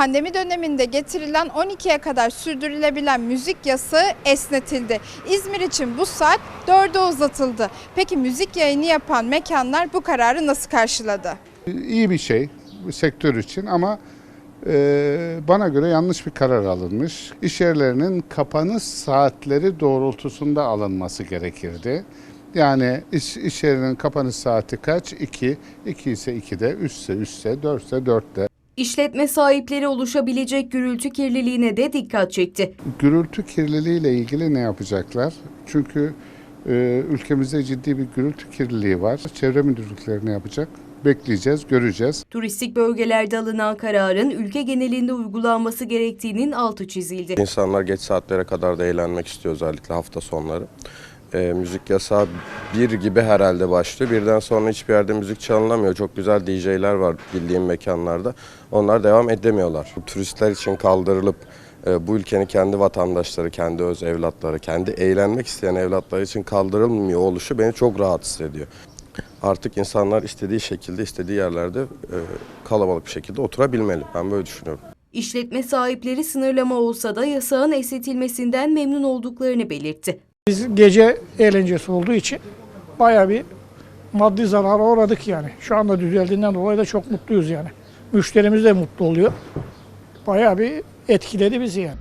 Pandemi döneminde getirilen 12'ye kadar sürdürülebilen müzik yasağı esnetildi. İzmir için bu saat 4'e uzatıldı. Peki müzik yayını yapan mekanlar bu kararı nasıl karşıladı? iyi bir şey sektör için ama e, bana göre yanlış bir karar alınmış. İş yerlerinin kapanış saatleri doğrultusunda alınması gerekirdi. Yani iş, iş yerinin kapanış saati kaç? 2. 2 ise 2'de, 3 ise 3 ise, 4 ise 4'te. İşletme sahipleri oluşabilecek gürültü kirliliğine de dikkat çekti. Gürültü kirliliği ile ilgili ne yapacaklar? Çünkü e, ülkemizde ciddi bir gürültü kirliliği var. Çevre müdürlükleri ne yapacak? Bekleyeceğiz, göreceğiz. Turistik bölgelerde alınan kararın ülke genelinde uygulanması gerektiğinin altı çizildi. İnsanlar geç saatlere kadar da eğlenmek istiyor özellikle hafta sonları. Ee, müzik yasağı bir gibi herhalde başlıyor. Birden sonra hiçbir yerde müzik çalınamıyor. Çok güzel DJ'ler var bildiğim mekanlarda. Onlar devam edemiyorlar. Turistler için kaldırılıp e, bu ülkenin kendi vatandaşları, kendi öz evlatları, kendi eğlenmek isteyen evlatları için kaldırılmıyor oluşu beni çok rahatsız ediyor. Artık insanlar istediği şekilde, istediği yerlerde e, kalabalık bir şekilde oturabilmeli. Ben böyle düşünüyorum. İşletme sahipleri sınırlama olsa da yasağın esnetilmesinden memnun olduklarını belirtti. Biz gece eğlencesi olduğu için bayağı bir maddi zarara uğradık yani. Şu anda düzeldiğinden dolayı da çok mutluyuz yani. Müşterimiz de mutlu oluyor. Bayağı bir etkiledi bizi yani.